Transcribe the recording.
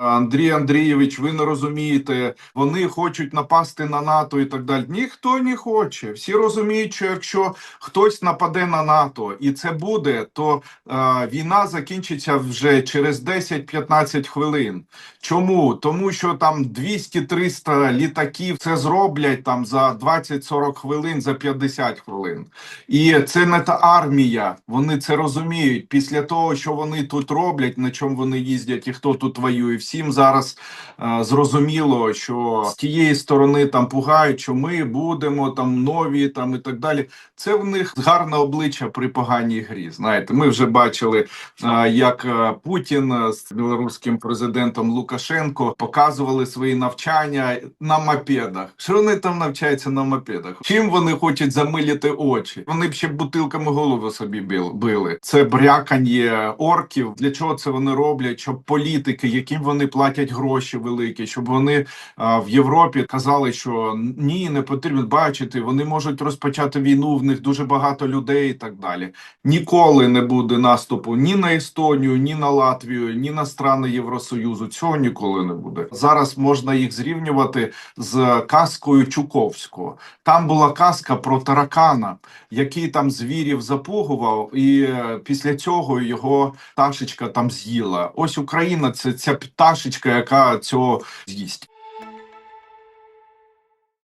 Андрій Андрійович, ви не розумієте, вони хочуть напасти на НАТО і так далі. Ніхто не хоче. Всі розуміють, що якщо хтось нападе на НАТО, і це буде, то е, війна закінчиться вже через 10-15 хвилин. Чому? Тому що там 200-300 літаків це зроблять там за 20-40 хвилин, за 50 хвилин. І це не та армія. Вони це розуміють. Після того, що вони тут роблять, на чому вони їздять і хто тут воює, всім зараз е, зрозуміло, що з тієї сторони там пугають, що ми будемо там нові, там і так далі. Це в них гарне обличчя при поганій грі. Знаєте, ми вже бачили, е, як е, Путін з білоруським президентом Лукашенко показували свої навчання на мопедах. Що вони там навчаються на мопедах? Чим вони хочуть замилити очі? Вони б ще бутилками голову собі били. Це брякання орків. Для чого це вони роблять? Щоб політики, яким вони платять гроші великі, щоб вони а, в Європі казали, що ні, не потрібно бачити. Вони можуть розпочати війну. В них дуже багато людей і так далі. Ніколи не буде наступу ні на Естонію, ні на Латвію, ні на страни Євросоюзу. Цього ніколи не буде. Зараз можна їх зрівнювати з казкою Чуковського. Там була казка про таракана, який там звірів запугував, і е, після цього його пташечка там з'їла. Ось Україна це ця пташечка, яка цього з'їсть.